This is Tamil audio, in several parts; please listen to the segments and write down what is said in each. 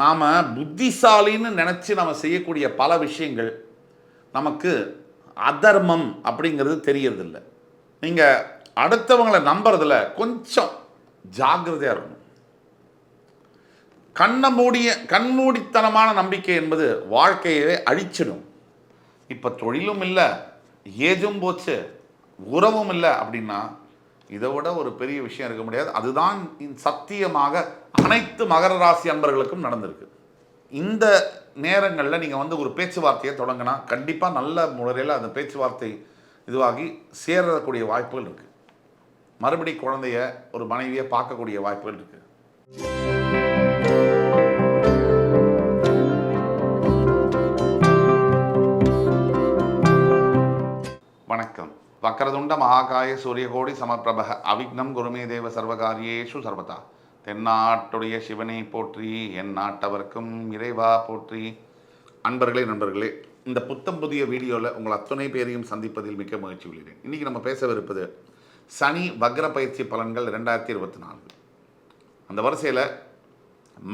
நாம் புத்திசாலின்னு நினச்சி நம்ம செய்யக்கூடிய பல விஷயங்கள் நமக்கு அதர்மம் அப்படிங்கிறது தெரியறதில்ல. நீங்கள் அடுத்தவங்களை நம்புறதுல கொஞ்சம் ஜாக்கிரதையாக இருக்கணும். கண்ணை மூடிய கண்மூடித்தனமான நம்பிக்கை என்பது வாழ்க்கையவே அழிச்சிடும். இப்போ தொழிலும் இல்லை ஏஜும் போச்சு உறவும் இல்லை அப்படின்னா இதை விட ஒரு பெரிய விஷயம் இருக்க முடியாது. அதுதான் சத்தியமாக அனைத்து மகர ராசி அன்பர்களுக்கும் நடந்திருக்கு. இந்த நேரங்களில் நீங்கள் வந்து ஒரு பேச்சுவார்த்தையை தொடங்கினா கண்டிப்பாக நல்ல முறையில் அந்த பேச்சுவார்த்தை இதுவாகி சேரக்கூடிய வாய்ப்புகள் இருக்குது மறுபடி குழந்தைய ஒரு மனைவியை பார்க்கக்கூடிய வாய்ப்புகள் இருக்குது வணக்கம். வக்கரதுண்ட மகாகாய சூரியகோடி சமப்பிரபக அவிக்னம் குருமே தேவ சர்வகாரியேஷு சர்வதா. தென்னாட்டுடைய சிவனை போற்றி என் நாட்டவர்க்கும் இறைவா போற்றி. அன்பர்களே நண்பர்களே இந்த புத்தம் புதிய வீடியோவில் உங்கள் அத்துணை பேரையும் சந்திப்பதில் மிக்க மகிழ்ச்சி உள்ளேன். இன்றைக்கி நம்ம பேசவிருப்பது சனி வக்ர பயிற்சி பலன்கள் ரெண்டாயிரத்தி இருபத்தி நான்கு. அந்த வரிசையில்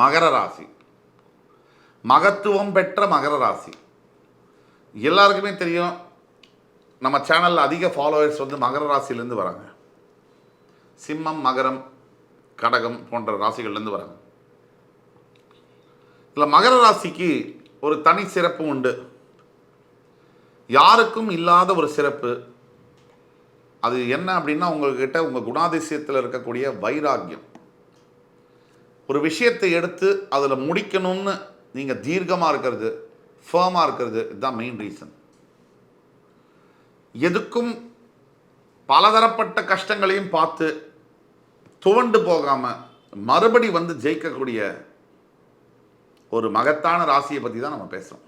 மகர ராசி. மகத்துவம் பெற்ற மகர ராசி. எல்லாருக்குமே தெரியும் நம்ம சேனலில் அதிக ஃபாலோவர்ஸ் வந்து மகர ராசியிலேருந்து வராங்க. சிம்மம் மகரம் கடகம் போன்ற ராசிகள்லேருந்து வராங்க இதில் மகர ராசிக்கு ஒரு தனி சிறப்பு உண்டு. யாருக்கும் இல்லாத ஒரு சிறப்பு. அது என்ன அப்படின்னா உங்கள்கிட்ட உங்கள் குணாதிசயத்தில் இருக்கக்கூடிய வைராக்கியம். ஒரு விஷயத்தை எடுத்து அதில் முடிக்கணும்னு நீங்கள் தீர்க்கமாக இருக்கிறது ஃபேமாக இருக்கிறது இதுதான் மெயின் ரீசன் எதுக்கும் பலதரப்பட்ட கஷ்டங்களையும் பார்த்து துவண்டு போகாமல் மறுபடி வந்து ஜெயிக்கக்கூடிய ஒரு மகத்தான ராசியை பற்றி தான் நம்ம பேசுகிறோம்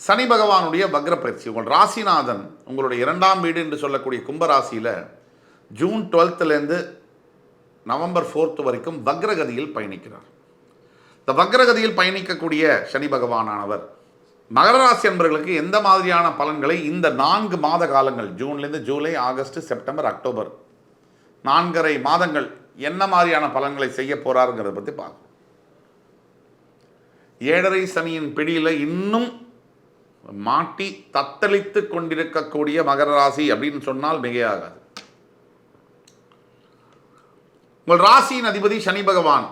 சனி பகவானுடைய வக்ர பயிற்சி. உங்கள் ராசிநாதன் உங்களுடைய இரண்டாம் வீடு என்று சொல்லக்கூடிய கும்பராசியில் ஜூன் டுவெல்த்துலேருந்து நவம்பர் ஃபோர்த்து வரைக்கும் வக்ரகதியில் பயணிக்கிறார். இந்த வக்ரகதியில் பயணிக்கக்கூடிய சனி பகவானானவர் மகர ராசி அன்பர்களுக்கு எந்த மாதிரியான பலன்களை இந்த நான்கு மாத காலங்கள் ஜூன்லேருந்து ஜூலை ஆகஸ்ட் செப்டம்பர் அக்டோபர் நான்கரை மாதங்கள் என்ன மாதிரியான பலன்களை செய்ய போறாருங்கிறத பற்றி பார்க்கணும். ஏழரை சனியின் பிடியில் இன்னும் மாட்டி தத்தளித்து கொண்டிருக்கக்கூடிய மகர ராசி அப்படின்னு சொன்னால் மிகையாகாது. உங்கள் ராசியின் அதிபதி சனி பகவான்.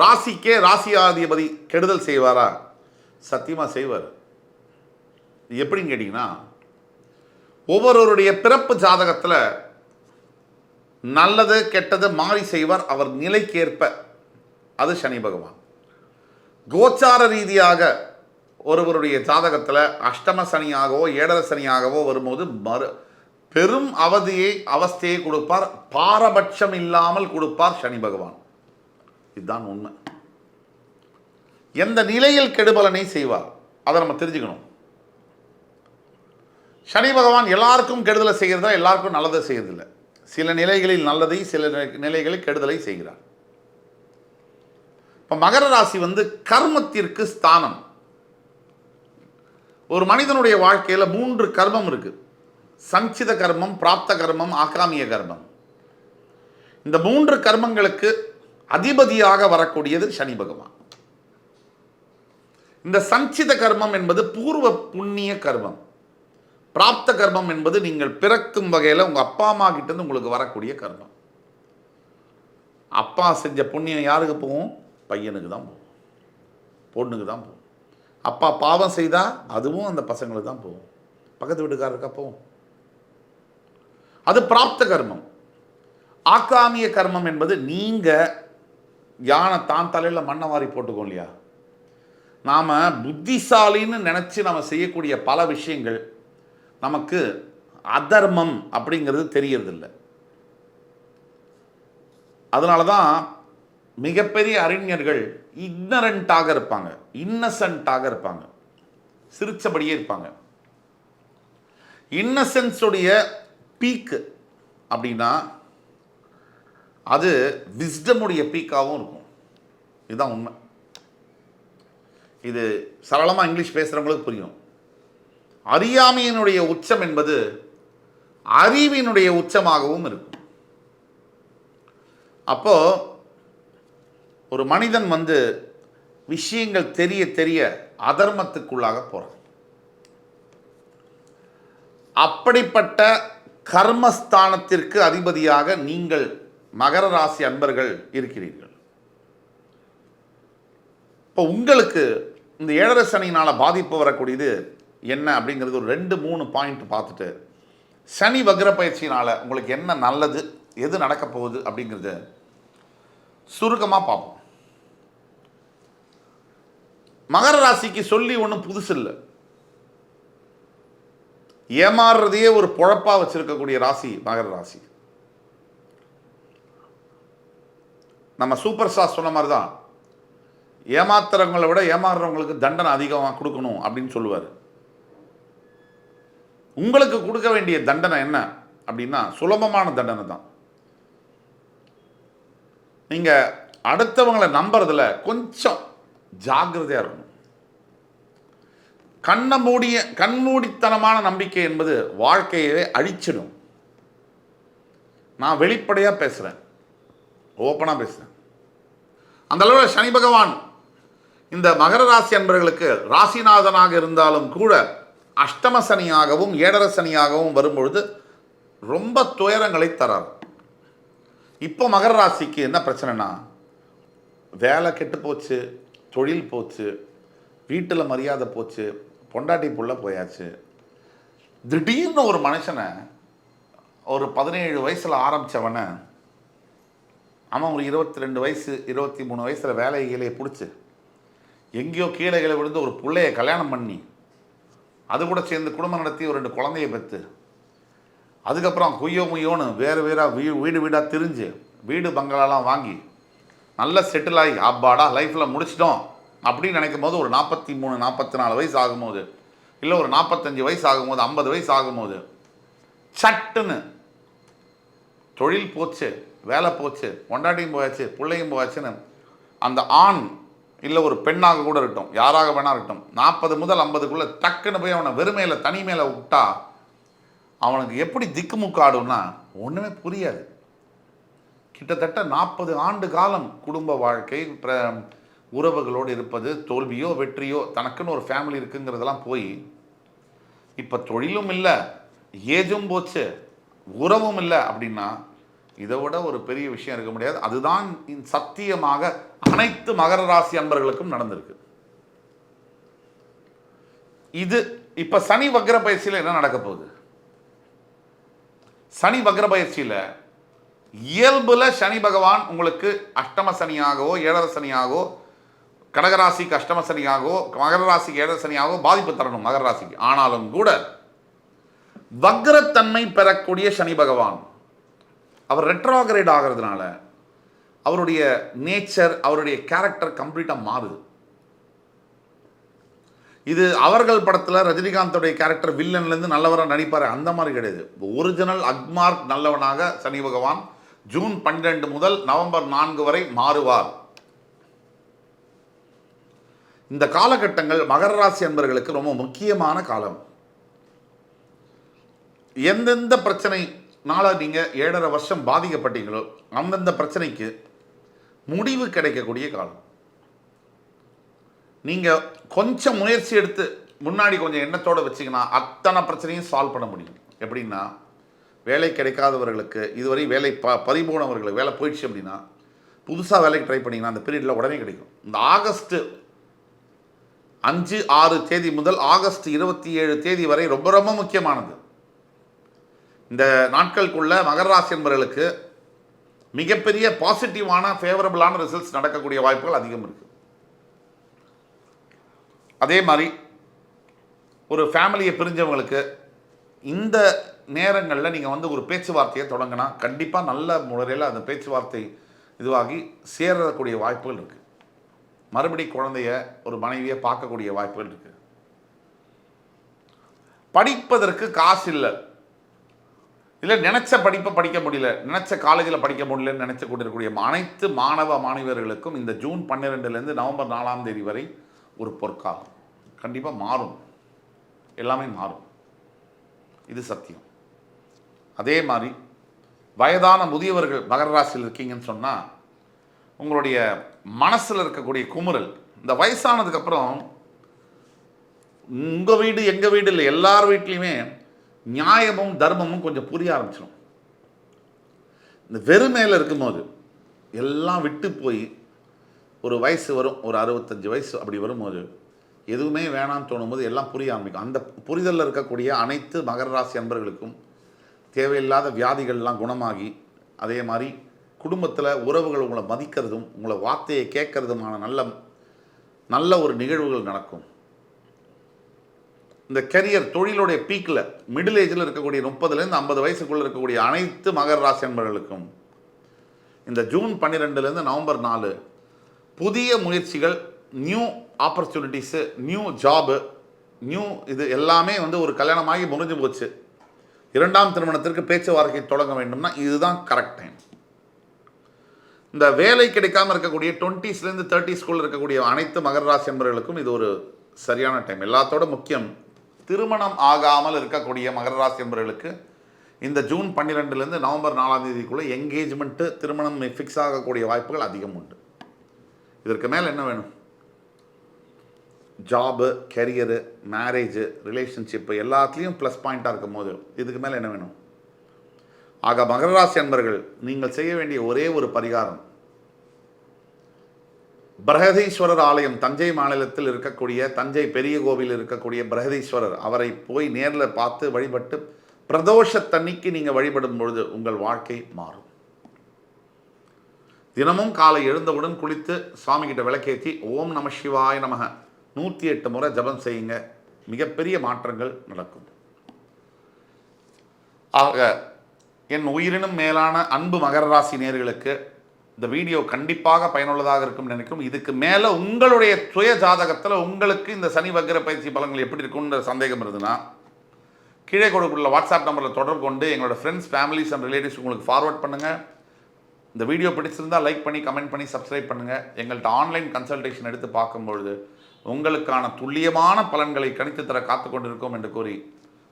ராசிக்கே ராசியாதிபதி கெடுதல் செய்வாரா? சத்தியமாக செய்வார். எப்படின்னு கேட்டிங்கன்னா ஒவ்வொருவருடைய பிறப்பு ஜாதகத்தில் நல்லது கெட்டது மாறி செய்வார் அவர் நிலைக்கேற்ப. அது சனி பகவான். கோச்சார ரீதியாக ஒருவருடைய ஜாதகத்தில் அஷ்டம சனியாகவோ ஏழர சனியாகவோ வரும்போது மறு பெரும் அவதியை அவஸ்தையை கொடுப்பார் பாரபட்சம் இல்லாமல் கொடுப்பார் சனி பகவான். இதுதான் உண்மை. எந்த நிலையில் கெடுபலனை செய்வார்? அதை நம்ம தெரிஞ்சுக்கணும். சனி பகவான் எல்லாருக்கும் கெடுதலை செய்கிறதா எல்லாருக்கும் நல்லதை செய்யறதில்ல. சில நிலைகளில் நல்லதை சில நிலைகளில் கெடுதலை செய்கிறார். இப்போ மகர ராசி வந்து கர்மத்திற்கு ஸ்தானம். ஒரு மனிதனுடைய வாழ்க்கையில் மூன்று கர்மம் இருக்கு. சஞ்சித கர்மம் பிராப்த கர்மம் ஆகாமிய கர்மம். இந்த மூன்று கர்மங்களுக்கு அதிபதியாக வரக்கூடியது சனி பகவான். இந்த சஞ்சித கர்மம் என்பது பூர்வ புண்ணிய கர்மம். பிராப்த கர்மம் என்பது நீங்கள் பிறக்கும் வகையில் உங்கள் அப்பா அம்மா கிட்டேருந்து உங்களுக்கு வரக்கூடிய கர்மம். அப்பா செஞ்ச புண்ணியம் யாருக்கு போகும்? பையனுக்கு தான் போகும். பொண்ணுக்கு தான் போகும். அப்பா பாவம் செய்தால் அதுவும் அந்த பசங்களுக்கு தான் போகும். பக்கத்து வீட்டுக்காரருக்கா போகும். அது பிராப்த கர்மம். ஆக்காமிய கர்மம் என்பது நீங்கள் யானை தான் தலையில் மண்ணை வாரி போட்டுக்கோம் இல்லையா? நாம் புத்திசாலின்னு நினச்சி நம்ம செய்யக்கூடிய பல விஷயங்கள் நமக்கு அதர்மம் அப்படிங்கிறது தெரியறதில்ல. அதனால தான் மிகப்பெரிய அறிஞர்கள் இக்னரண்ட்டாக இருப்பாங்க. இன்னசென்ட்டாக இருப்பாங்க. சிரிச்சபடியே இருப்பாங்க. இன்னசென்ஸுடைய பீக்கு அப்படின்னா அது விஸ்டமுடைய பீக்காகவும் இருக்கும். இதுதான் உண்மை. இது சரளமாக இங்கிலீஷ் பேசுகிறவங்களுக்கு புரியும். அறியாமையினுடைய உச்சம் என்பது அறிவினுடைய உச்சமாகவும் இருக்கும். அப்போ ஒரு மனிதன் வந்து விஷயங்கள் தெரிய தெரிய அதர்மத்துக்குள்ளாக போகிறான் அப்படிப்பட்ட கர்மஸ்தானத்திற்கு அதிபதியாக நீங்கள் மகர ராசி அன்பர்கள் இருக்கிறீர்கள். இப்போ உங்களுக்கு இந்த ஏழரை சனியினால் பாதிப்பு வரக்கூடியது என்ன அப்படிங்கிறது ஒரு ரெண்டு மூணு பாயிண்ட் பார்த்துட்டு சனி வக்ர பயிற்சினால் உங்களுக்கு என்ன நல்லது எது நடக்க போகுது அப்படிங்கிறத சுருக்கமாக பார்ப்போம். மகர ராசிக்கு சொல்லி ஒன்றும் புதுசு இல்லை. ஏமாறுறதையே ஒரு பொழப்பாக வச்சுருக்கக்கூடிய ராசி மகர ராசி. நம்ம சூப்பர் ஸ்டார் சொன்ன மாதிரி தான் ஏமாத்துறவங்களை விட ஏமாறுறவங்களுக்கு தண்டனை அதிகமாக கொடுக்கணும் அப்படின்னு சொல்லுவார். உங்களுக்கு கொடுக்க வேண்டிய தண்டனை என்ன அப்படின்னா சுலபமான தண்டனை தான். நீங்கள் அடுத்தவங்களை நம்புறதுல கொஞ்சம் ஜாக்கிரதையாக இருக்கணும். கண்ணை மூடிய கண்மூடித்தனமான நம்பிக்கை என்பது வாழ்க்கையவே அழிச்சிடும். நான் வெளிப்படையாக பேசுகிறேன் ஓப்பனாக பேசுகிறேன் அந்த அளவில் சனி பகவான் இந்த மகர ராசி அன்பர்களுக்கு ராசிநாதனாக இருந்தாலும் கூட அஷ்டம சனியாகவும் ஏழர சனியாகவும் வரும்பொழுது ரொம்ப துயரங்களை தரார் இப்போ மகர ராசிக்கு என்ன பிரச்சனைனா வேலை கெட்டு போச்சு தொழில் போச்சு வீட்டில் மரியாதை போச்சு பொண்டாட்டி புள்ள போயாச்சு. திடீர்னு ஒரு மனுஷனை ஒரு பதினேழு வயசில் ஆரம்பித்தவனை அவன் ஒரு இருபத்தி ரெண்டு வயசு இருபத்தி மூணு வயசில் வேலை கீழே பிடிச்சி எங்கேயோ கீழே கீழே விழுந்து ஒரு பிள்ளைய கல்யாணம் பண்ணி அது கூட சேர்ந்து குடும்பம் நடத்தி ஒரு ரெண்டு குழந்தைய பெற்று அதுக்கப்புறம் குய்யோ முய்யோன்னு வேறு வேறாக வீ வீடு வீடாக திரிஞ்சு வீடு பங்களாலாம் வாங்கி நல்ல செட்டில் ஆகி அப்பாடா லைஃப்பில் முடிச்சிட்டோம் அப்படின்னு நினைக்கும் போது ஒரு நாற்பத்தி மூணு நாற்பத்தி நாலு வயசு ஆகும்போது இல்லை ஒரு நாற்பத்தஞ்சு வயசு ஆகும்போது ஐம்பது வயசு ஆகும்போது சட்டுன்னு தொழில் போச்சு வேலை போச்சு பொண்டாட்டியும் போயாச்சு பிள்ளையும் போயாச்சுன்னு அந்த ஆண் இல்லை ஒரு பெண்ணாக கூட இருக்கட்டும் யாராக வேணா இருக்கட்டும் நாற்பது முதல் ஐம்பதுக்குள்ளே டக்குன்னு போய் அவனை வெறுமையில் தனிமையில் விட்டா அவனுக்கு எப்படி திக்குமுக்காடும்னா ஒன்றுமே புரியாது. கிட்டத்தட்ட நாற்பது ஆண்டு காலம் குடும்ப வாழ்க்கை உறவுகளோடு இருப்பது தோல்வியோ வெற்றியோ தனக்குன்னு ஒரு ஃபேமிலி இருக்குங்கிறதெல்லாம் போய் இப்போ தொழிலும் இல்லை ஏஜும் போச்சு உறவும் இல்லை அப்படின்னா இதை விட ஒரு பெரிய விஷயம் இருக்க முடியாது. அதுதான் சத்தியமாக அனைத்து மகர ராசி அன்பர்களுக்கும் நடந்திருக்கு. இது இப்ப சனி வக்ர பயிற்சியில் என்ன நடக்க போகுது? சனி வக்ர பயிற்சியில் இயல்புல சனி பகவான் உங்களுக்கு அஷ்டம சனியாகவோ ஏழர சனியாகவோ கடகராசிக்கு அஷ்டம சனியாகவோ மகர ராசிக்கு ஏழர சனியாகவோ பாதிப்பு தரணும் மகர ராசிக்கு. ஆனாலும் கூட வக்ரத்தன்மை பெறக்கூடிய சனி பகவான் அவர் ரெட்ரோகிரேட் ஆகிறதுனால அவருடைய நேச்சர் அவருடைய கேரக்டர் கம்ப்ளீட்டாக மாறுது. இது அவர்கள் படத்தில் ரஜினிகாந்தோடைய கேரக்டர் வில்லன்லேருந்து நல்லவராக நடிப்பார் அந்த மாதிரி கிடையாது. ஒரிஜினல் அக்மார்க் நல்லவனாக சனி பகவான் ஜூன் பன்னிரெண்டு முதல் நவம்பர் நான்கு வரை மாறுவார். இந்த காலகட்டங்கள் மகர ராசி அன்பர்களுக்கு ரொம்ப முக்கியமான காலம். எந்தெந்த நாளாக நீங்கள் ஏழரை வருஷம் பாதிக்கப்பட்டீங்களோ அந்தந்த பிரச்சனைக்கு முடிவு கிடைக்கக்கூடிய காலம். நீங்கள் கொஞ்சம் முயற்சி எடுத்து முன்னாடி கொஞ்சம் எண்ணத்தோடு வச்சிங்கன்னா அத்தனை பிரச்சனையும் சால்வ் பண்ண முடியும். எப்படின்னா வேலை கிடைக்காதவர்களுக்கு இதுவரை வேலை ப பறிபோனவர்களுக்கு வேலை போயிடுச்சு அப்படின்னா புதுசாக வேலைக்கு ட்ரை பண்ணிங்கன்னா அந்த பீரியடில் உடனே கிடைக்கும். இந்த ஆகஸ்ட்டு அஞ்சு ஆறு தேதி முதல் ஆகஸ்ட் இருபத்தி ஏழு தேதி வரை ரொம்ப ரொம்ப முக்கியமானது. இந்த நாட்களுக்குள்ள மகர ராசி என்பவர்களுக்கு மிகப்பெரிய பாசிட்டிவான ஃபேவரபிளான ரிசல்ட்ஸ் நடக்கக்கூடிய வாய்ப்புகள் அதிகம் இருக்கு. அதே மாதிரி ஒரு ஃபேமிலியை பிரிஞ்சவங்களுக்கு இந்த நேரங்களில் நீங்கள் வந்து ஒரு பேச்சுவார்த்தையை தொடங்கினா கண்டிப்பாக நல்ல முறையில் அந்த பேச்சுவார்த்தை இதுவாகி சேரக்கூடிய வாய்ப்புகள் இருக்குது மறுபடி குழந்தைய ஒரு மனைவியை பார்க்கக்கூடிய வாய்ப்புகள் இருக்குது படிப்பதற்கு காசு இல்லை. இல்லை நினச்ச படிப்பை படிக்க முடியல. நினச்ச காலேஜில் படிக்க முடியலன்னு நினச்ச கொண்டிருக்கக்கூடிய அனைத்து மாணவ மாணவியர்களுக்கும் இந்த ஜூன் பன்னிரெண்டுலேருந்து நவம்பர் நாலாம் தேதி வரை ஒரு பொற்காலம். கண்டிப்பாக மாறும். எல்லாமே மாறும். இது சத்தியம். அதே மாதிரி வயதான முதியவர்கள் மகர ராசியில் இருக்கீங்கன்னு சொன்னால் உங்களுடைய மனசில் இருக்கக்கூடிய குமுறல் இந்த வயசானதுக்கப்புறம் உங்கள் வீடு எங்கள் வீடு இல்லை எல்லார் வீட்லேயுமே நியாயமும் தர்மமும் கொஞ்சம் புரிய ஆரம்பிச்சிடும் இந்த வெறுமையில் இருக்கும்போது எல்லாம் விட்டு போய் ஒரு வயசு வரும் ஒரு அறுபத்தஞ்சு வயசு அப்படி வரும்போது எதுவுமே வேணாம்னு தோணும்போது எல்லாம் புரிய ஆரம்பிக்கும். அந்த புரிதலில் இருக்கக்கூடிய அனைத்து மகர ராசி அன்பர்களுக்கும் தேவையில்லாத வியாதிகள்லாம் குணமாகி அதே மாதிரி குடும்பத்தில் உறவுகள் உங்களை மதிக்கிறதும் உங்களை வார்த்தையை கேட்கறதுமான நல்ல நல்ல ஒரு நிகழ்வுகள் நடக்கும். இந்த கெரியர் தொழிலுடைய பீக்கில் மிடில் ஏஜில் இருக்கக்கூடிய முப்பதுலேருந்து ஐம்பது வயசுக்குள்ளே இருக்கக்கூடிய அனைத்து மகர ராசி அன்பர்களுக்கும் இந்த ஜூன் பன்னிரெண்டுலேருந்து நவம்பர் நாலு புதிய முயற்சிகள் new opportunities new job new இது எல்லாமே வந்து ஒரு கல்யாணமாகி முடிஞ்சு போச்சு. இரண்டாம் திருமணத்திற்கு பேச்சுவார்த்தை தொடங்க வேண்டும்னா இதுதான் கரெக்ட் டைம் இந்த வேலை கிடைக்காம இருக்கக்கூடிய டுவெண்ட்டீஸ்லேருந்து தேர்ட்டிஸ்குள்ளே இருக்கக்கூடிய அனைத்து மகர ராசி அன்பர்களுக்கும் இது ஒரு சரியான டைம் எல்லாத்தோட முக்கியம் திருமணம் ஆகாமல் இருக்கக்கூடிய மகர ராசி என்பவர்களுக்கு இந்த ஜூன் பன்னிரெண்டுலேருந்து நவம்பர் நாலாம் தேதிக்குள்ளே என்கேஜ்மெண்ட்டு திருமணம் ஃபிக்ஸ் ஆகக்கூடிய வாய்ப்புகள் அதிகம் உண்டு. இதற்கு மேலே என்ன வேணும்? ஜாபு கெரியரு மேரேஜு ரிலேஷன்ஷிப்பு எல்லாத்துலேயும் ப்ளஸ் பாயிண்ட்டாக இருக்கும் போது இதுக்கு மேலே என்ன வேணும்? ஆக மகராசி அன்பர்கள் நீங்கள் செய்ய வேண்டிய ஒரே ஒரு பரிகாரம் பிரகதீஸ்வரர் ஆலயம் தஞ்சை மாநிலத்தில் இருக்கக்கூடிய தஞ்சை பெரிய கோவில் இருக்கக்கூடிய பிரகதீஸ்வரர் அவரை போய் நேரில் பார்த்து வழிபட்டு பிரதோஷத்தன்னைக்கு நீங்கள் வழிபடும் பொழுது உங்கள் வாழ்க்கை மாறும். தினமும் காலை எழுந்தவுடன் குளித்து சுவாமிகிட்ட விளக்கேற்றி ஓம் நம சிவாய நமக. நூற்றி எட்டு முறை ஜபம் செய்யுங்க. மிகப்பெரிய மாற்றங்கள் நடக்கும். ஆக என் உயிரினும் மேலான அன்பு மகர ராசி நேர்களுக்கு இந்த வீடியோ கண்டிப்பாக பயனுள்ளதாக இருக்கும் நினைக்கும். இதுக்கு மேலே உங்களுடைய சுய ஜாதகத்தில் உங்களுக்கு இந்த சனி வக்கிர பயிற்சி பலன்கள் எப்படி இருக்கும்ன்ற சந்தேகம் இருந்ததுன்னா கீழே கொடுக்குள்ள வாட்ஸ்அப் நம்பரில் தொடர்பு கொண்டு எங்களோட ஃப்ரெண்ட்ஸ் ஃபேமிலிஸ் அண்ட் ரிலேட்டிவ்ஸ் உங்களுக்கு ஃபார்வர்ட் பண்ணுங்கள் இந்த வீடியோ பிடிச்சிருந்தால் லைக் பண்ணி கமெண்ட் பண்ணி சப்ஸ்கிரைப் பண்ணுங்கள் எங்கள்கிட்ட ஆன்லைன் கன்சல்டேஷன் எடுத்து பார்க்கும்பொழுது உங்களுக்கான துல்லியமான பலன்களை கணித்து தர காத்து கொண்டிருக்கோம் என்று கூறி